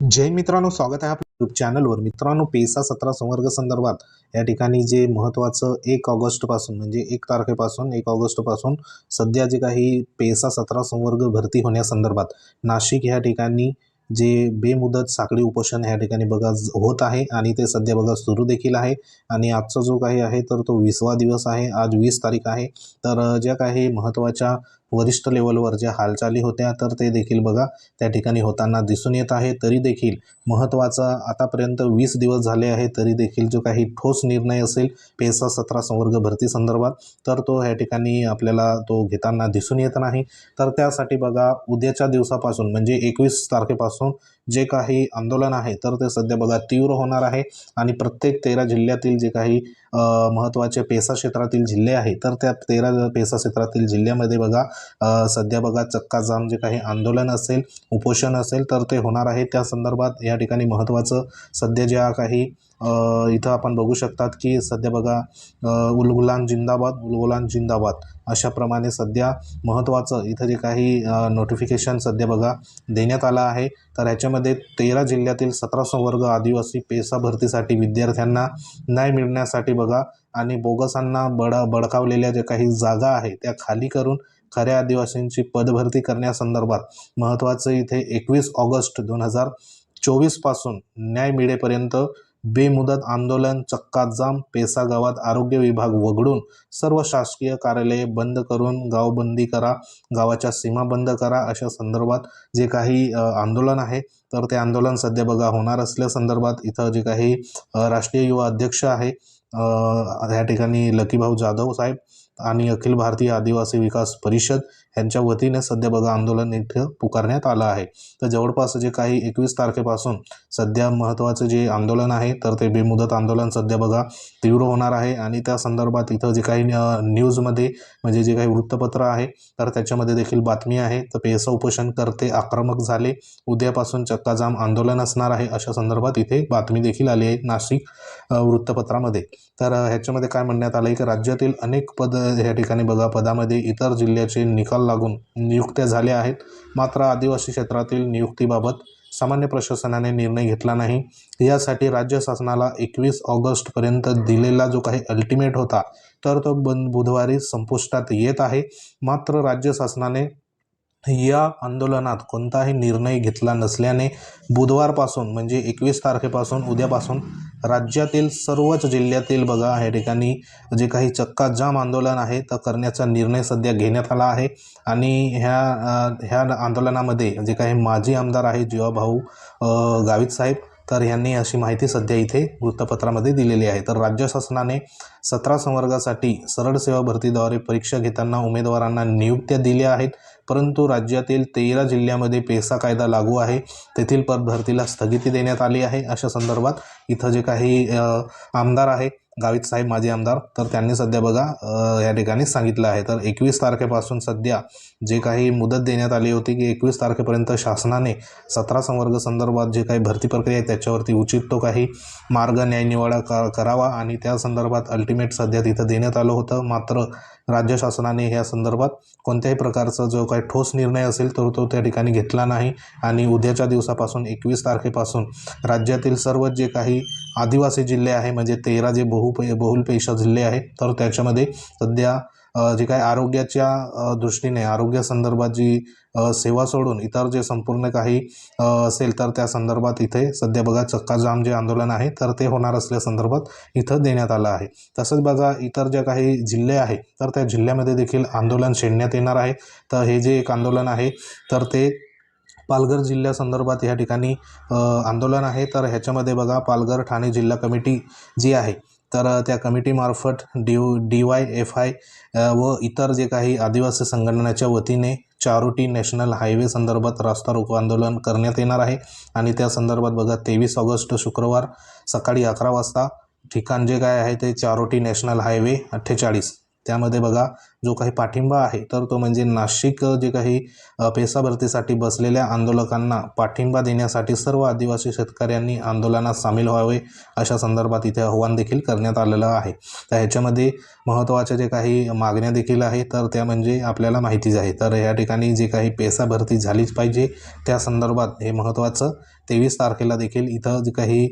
जय मित्रांनो स्वागत आहे आपल्या यूट्यूब चॅनलवर मित्रांनो पेसा सतरा संवर्ग संदर्भात या ठिकाणी जे महत्त्वाचं एक ऑगस्टपासून म्हणजे एक तारखेपासून एक ऑगस्टपासून सध्या जे काही पेसा सतरा संवर्ग भरती होण्यासंदर्भात नाशिक ह्या ठिकाणी जे बेमुदत साखळी उपोषण ह्या ठिकाणी बघा होत आहे आणि ते सध्या बघा सुरू देखील आहे. आणि आजचा जो काही आहे तर तो विसवा दिवस आहे. आज वीस तारीख आहे. तर ज्या काही महत्त्वाच्या वरिष्ठ लेवलवर ज्या हालचाली होत्या तर ते देखील बघा त्या ठिकाणी होताना दिसून येत आहे. तरी देखील महत्त्वाचा आतापर्यंत वीस दिवस झाले आहे तरी देखील जो काही ठोस निर्णय असेल पेसा सतरा संवर्ग भरती संदर्भात तर तो ह्या ठिकाणी आपल्याला तो घेताना दिसून येत नाही. तर त्यासाठी बघा उद्याच्या दिवसापासून म्हणजे एकवीस तारखेपासून जे काही आंदोलन आहे तर ते सध्या बघा तीव्र होणार आहे. आणि प्रत्येक तेरा जिल्ह्यातील जे काही महत्त्वाचे पेसा क्षेत्रातील जिल्हे आहे तर त्या तेरा पेसा क्षेत्रातील जिल्ह्यामध्ये बघा सध्या बघा चक्काजाम जे काही आंदोलन असेल उपोषण असेल तर ते होणार आहे. त्या संदर्भात या ठिकाणी महत्त्वाचं सध्या ज्या काही इथं आपण बघू शकतात की सध्या बघा उलगुलान जिंदाबाद उलगुलान जिंदाबाद अशाप्रमाणे सध्या महत्त्वाचं इथं जे काही नोटिफिकेशन सध्या बघा देण्यात आलं आहे. तर ह्याच्यामध्ये तेरा जिल्ह्यातील सतरा संवर्ग आदिवासी पेसा भरतीसाठी विद्यार्थ्यांना न्याय मिळण्यासाठी बघा आणि बोगसांना बड बडकावलेल्या ज्या काही जागा आहे त्या खाली करून खऱ्या आदिवासींची पदभरती करण्यासंदर्भात महत्त्वाचं इथे एकवीस ऑगस्ट दोन हजार चोवीसपासून न्याय मिळेपर्यंत बेमुदत आंदोलन चक्काजाम पेसा गावात आरोग्य विभाग वगळून सर्व शासकीय कार्यालये बंद करून गावबंदी करा गावाच्या सीमा बंद करा अशा संदर्भात जे काही आंदोलन आहे तर ते आंदोलन सध्या बघा होणार असल्या संदर्भात इथं जे काही राष्ट्रीय युवा अध्यक्ष आहे ह्या या ठिकाणी लकीभाऊ जाधव साहेब आणि अखिल भारतीय आदिवासी विकास परिषद यांच्या वतीने सध्या बघा आंदोलन इथं पुकारण्यात आलं आहे. तर जवळपास जे काही एकवीस तारखेपासून सध्या महत्त्वाचं जे आंदोलन आहे तर ते बेमुदत आंदोलन सध्या बघा तीव्र होणार आहे. आणि त्या संदर्भात इथं जे काही न्यूजमध्ये म्हणजे जे काही वृत्तपत्र आहे तर त्याच्यामध्ये देखील बातमी आहे. तर पेसा उपोषण करते आक्रमक झाले. उद्यापासून चक्काजाम आंदोलन असणार आहे अशा संदर्भात इथे बातमी देखील आली आहे नाशिक वृत्तपत्रामध्ये. तर ह्याच्यामध्ये काय म्हणण्यात आलं आहे की राज्यातील अनेक पद ह्या ठिकाणी बघा पदामध्ये इतर जिल्ह्याचे निकाल लागून नियुक्त्या झाल्या आहेत. मात्र आदिवासी क्षेत्रातील नियुक्तीबाबत सामान्य प्रशासनाने निर्णय घेतला नाही. यासाठी राज्य शासनाला एकवीस ऑगस्टपर्यंत दिलेला जो काही अल्टिमेट होता तर तो बंद बुधवारी संपुष्टात येत आहे. मात्र राज्य शासनाने या आंदोलनात कोणताही निर्णय घेतला नसल्याने बुधवारपासून म्हणजे एकवीस तारखेपासून उद्यापासून राज्यातील सर्वच जिल्ह्यातील बघा या ठिकाणी जे काही चक्का जाम आंदोलन आहे तर करण्याचा निर्णय सध्या घेण्यात आला आहे. आणि ह्या ह्या आंदोलनामध्ये जे काही माजी आमदार आहेत जीवाभाऊ गावित साहेब तर यांनी अशी माहिती सध्या इथे वृत्तपत्रामध्ये दिलेली आहे. तर राज्य शासनाने सतरा संवर्गासाठी सरळ सेवा भरतीद्वारे परीक्षा घेताना उमेदवारांना नियुक्त्या दिल्या आहेत. परंतु राज्यातील तेरा जिल्ह्यामध्ये पेसा कायदा लागू आहे. तेथील पद भरतीला स्थगिती देण्यात आली आहे. अशा संदर्भात इथं जे काही आमदार आहे गावित साहेब माजी आमदार तर त्यांनी सध्या बघा या ठिकाणी सांगितलं आहे. तर एकवीस तारखेपासून सध्या जे काही मुदत देण्यात आली होती की एकवीस तारखेपर्यंत शासनाने सतरा संवर्ग संदर्भात जे काही भरती प्रक्रिया आहे त्याच्यावरती उचित तो काही मार्ग न्यायनिवाडा क करावा आणि त्या संदर्भात अल्टिमेट सध्या तिथं देण्यात आलं होतं. मात्र राज्य शासनाने ह्या संदर्भात कोणत्याही प्रकारचं जो काही ठोस निर्णय असेल तर तो त्या ठिकाणी घेतला नाही. आणि उद्याच्या दिवसापासून एकवीस तारखेपासून राज्यातील सर्व जे काही आदिवासी जिल्हे आहे म्हणजे तेरा जे बहुपे बहुलपेशा जिल्हे आहेत तर त्याच्यामध्ये सध्या जे काही आरोग्याच्या दृष्टीने आरोग्यासंदर्भात जी सेवा सोडून इतर जे संपूर्ण काही असेल तर त्या संदर्भात इथे सध्या बघा चक्काजाम जे आंदोलन आहे तर ते होणार असल्या संदर्भात इथं देण्यात आलं आहे. तसंच बघा इतर ज्या काही जिल्हे आहे तर त्या जिल्ह्यामध्ये देखील आंदोलन छेडण्यात येणार आहे. तर हे जे एक आंदोलन आहे तर ते पालघर जिल्ह्यासंदर्भात या ठिकाणी आंदोलन आहे. तर ह्याच्यामध्ये बघा पालघर ठाणे जिल्हा कमिटी जी आहे तर त्या कमिटीमार्फत D D Y F I व इतर जे काही आदिवासी संघटनाच्या वतीने चारोटी नॅशनल हायवे संदर्भात रास्ता रोको आंदोलन करण्यात येणार आहे. आणि त्या संदर्भात बघा तेवीस ऑगस्ट शुक्रवार सकाळी अकरा वाजता ठिकाण जे काय आहे ते चारोटी नॅशनल हायवे अठ्ठेचाळीस. त्यामध्ये बघा जो काही पाठिंबा आहे तर तो म्हणजे नाशिक जे काही पेसा भरतीसाठी बसलेल्या आंदोलकांना पाठिंबा देण्यासाठी सर्व आदिवासी शेतकऱ्यांनी आंदोलनात सामील व्हावे अशा संदर्भात इथे आव्हान देखील करण्यात आलेलं आहे. तर ह्याच्यामध्ये महत्त्वाच्या जे काही मागण्या देखील आहे तर त्या म्हणजे आपल्याला माहितीच आहे. तर या ठिकाणी जे काही पेसा भरती झालीच पाहिजे त्या संदर्भात हे महत्त्वाचं तेवीस तारखेला देखील इथं जे काही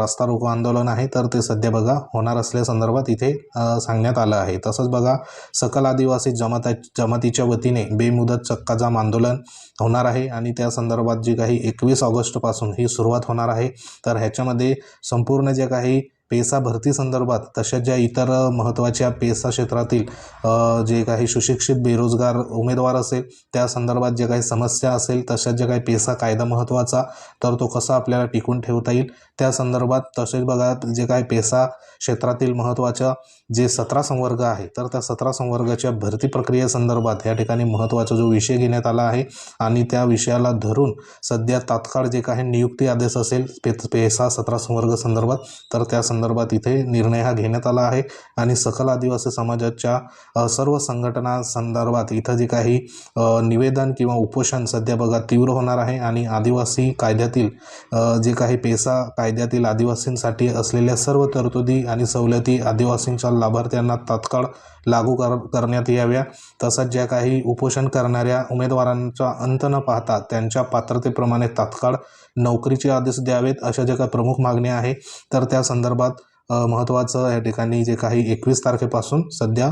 रस्ता रोको आंदोलन आहे तर ते सध्या बघा होणार असल्या संदर्भात इथे सांगण्यात आलं आहे. तसंच बघा सकल आदिवासी जमाता जमातीच्या वतीने बेमुदत चक्काजाम आंदोलन होणार आहे आणि त्या संदर्भात जी काही एकवीस ऑगस्टपासून ही सुरुवात होणार आहे. तर ह्याच्यामध्ये संपूर्ण जे काही पेसा भरती संदर्भात तसेच ज्या इतर महत्त्वाच्या पेसा क्षेत्रातील जे काही सुशिक्षित बेरोजगार उमेदवार असेल त्या संदर्भात जे काही समस्या असेल तशाच जे काही पेसा कायदा महत्त्वाचा तर तो कसा आपल्याला टिकून ठेवता येईल? त्या संदर्भात तसेच बघा जे काही पेसा क्षेत्रातील महत्त्वाच्या जे सतरा संवर्ग आहे तर त्या सतरा संवर्गाच्या भरती प्रक्रियेसंदर्भात या ठिकाणी महत्त्वाचा जो विषय घेण्यात आला आहे आणि त्या विषयाला धरून सध्या तात्काळ जे काही नियुक्ती आदेश असेल पे पेसा सतरा संवर्ग संदर्भात तर त्या संदर्भात इथे निर्णय हा घेण्यात आला आहे. आणि सकल आदिवासी समाजाच्या सर्व संघटना संदर्भात इथं जे काही निवेदन किंवा उपोषण सध्या बघा तीव्र होणार आहे आणि आदिवासी कायद्यातील जे काही पेसा कायद्यातील आदिवासींसाठी असलेल्या सर्व तरतुदी आणि सवलती आदिवासींच्या लाभार्थ्यांना तात्काळ लागू कर करण्यात याव्या. तसंच ज्या काही उपोषण करणाऱ्या उमेदवारांचा अंत न पाहता त्यांच्या पात्रतेप्रमाणे तात्काळ नोकरीचे आदेश द्यावेत अशा ज्या काही प्रमुख मागण्या आहे तर त्या संदर्भात महत्त्वाचं या ठिकाणी जे काही एकवीस तारखेपासून सध्या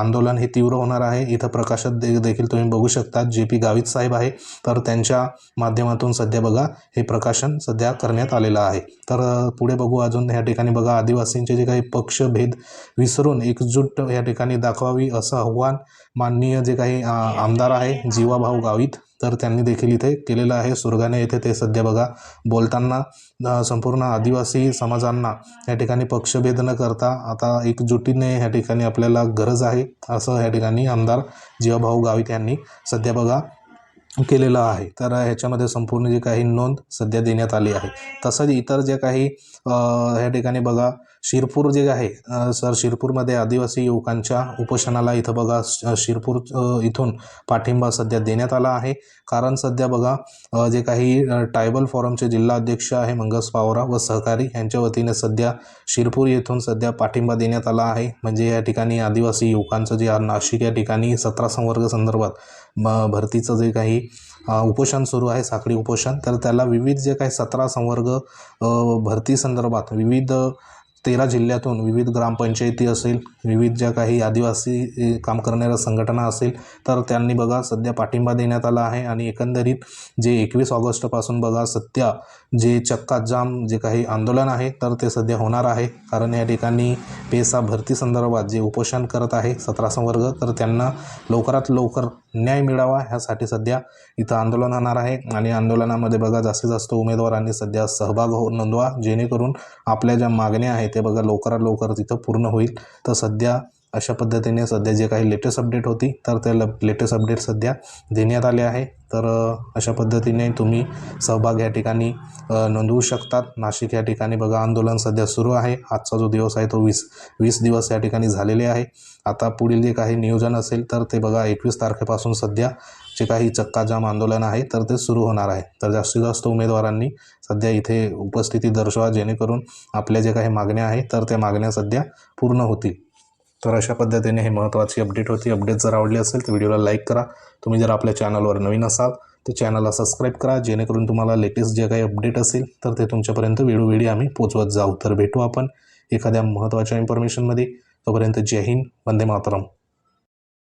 आंदोलन हे तीव्र होणार आहे. इथं प्रकाशात दे देखील तुम्ही बघू शकता जे पी गावित साहेब आहे तर त्यांच्या माध्यमातून सध्या बघा हे प्रकाशन सध्या करण्यात आलेलं आहे. तर पुढे बघू अजून या ठिकाणी बघा आदिवासींचे जे काही पक्षभेद विसरून एकजूट या ठिकाणी दाखवावी असं आव्हान माननीय जे काही आमदार आहे जीवाभाऊ गावित तर त्यांनी देखील इथे केलेलं आहे. सुरगाणे येथे ते सध्या बघा बोलताना संपूर्ण आदिवासी समाजांना या ठिकाणी पक्षभेद न करता आता एकजुटीने या ठिकाणी आपल्याला गरज आहे असं या ठिकाणी आमदार जीवाभाऊ गावित यांनी सध्या बघा केलेलं आहे. तर ह्याच्यामध्ये संपूर्ण जे काही नोंद सध्या देण्यात आली आहे. तसंच इतर जे काही ह्या ठिकाणी बघा शिरपूर जे आहे सर शिरपूरमध्ये आदिवासी युवकांच्या उपोषणाला इथं बघा श- शिरपूर इथून पाठिंबा सध्या देण्यात आला आहे. कारण सध्या बघा जे काही ट्रायबल फॉरमचे जिल्हा अध्यक्ष आहे मंगस पावरा व सहकारी यांच्या वतीने सध्या शिरपूर येथून सध्या पाठिंबा देण्यात आला आहे. म्हणजे या ठिकाणी आदिवासी युवकांचं जे नाशिक या ठिकाणी सतरा संवर्ग संदर्भात भरतीचं जे काही उपोषण सुरू आहे साखळी उपोषण तर त्याला विविध जे काही सतरा संवर्ग भरती संदर्भात विविध तेरा जिल्ह्यातून विविध ग्रामपंचायती असेल विविध ज्या काही आदिवासी काम करणाऱ्या संघटना असेल तर त्यांनी बघा सध्या पाठिंबा देण्यात आला आहे. आणि एकंदरीत जे एकवीस ऑगस्टपासून बघा सध्या जे चक्काजाम जे काही आंदोलन आहे तर ते सध्या होणार आहे. कारण या ठिकाणी पेसा भरती संदर्भात जे उपोषण करत आहे सतरा संवर्ग तर त्यांना लवकरात लवकर न्याय मिळावा ह्यासाठी सध्या इथं आंदोलन होणार आहे. आणि आंदोलनामध्ये बघा जास्तीत जास्त उमेदवारांनी सध्या सहभाग हो नोंदवा. जेणेकरून आपल्या ज्या मागण्या आहेत ते बघा लवकरात लवकर तिथं पूर्ण होईल. तर सध्या अशा पद्धतीने सध्या जे काही लेटेस्ट अपडेट होती तर त्या लेटेस्ट अपडेट सध्या देण्यात आले आहे. तर अशा पद्धतीने तुम्ही सहभाग या ठिकाणी नोंदवू शकतात. नाशिक या ठिकाणी बघा आंदोलन सध्या सुरू आहे. आजचा जो दिवस आहे तो वीस वीस दिवस या ठिकाणी झालेले आहे. आता पुढील जे काही नियोजन असेल तर ते बघा एकवीस तारखेपासून सध्या जे काही चक्काजाम आंदोलन आहे तर ते सुरू होणार आहे. तर जास्तीत जास्त उमेदवारांनी सध्या इथे उपस्थिती दर्शवा जेणेकरून आपल्या जे काही मागण्या आहेत तर त्या मागण्या सध्या पूर्ण होतील. तर अशा पद्धतीने हे महत्त्वाची अपडेट होती. अपडेट जर आवडली असेल तर व्हिडिओला लाईक करा. तुम्ही जर आपल्या चॅनलवर नवीन असाल तर चॅनलला सबस्क्राईब करा. जेणेकरून तुम्हाला लेटेस्ट जे काही अपडेट असेल तर ते तुमच्यापर्यंत वेळोवेळी आम्ही पोचवत जाऊ. तर भेटू आपण एखाद्या महत्त्वाच्या इन्फॉर्मेशनमध्ये तोपर्यंत जय हिंद. वंदे मातरम.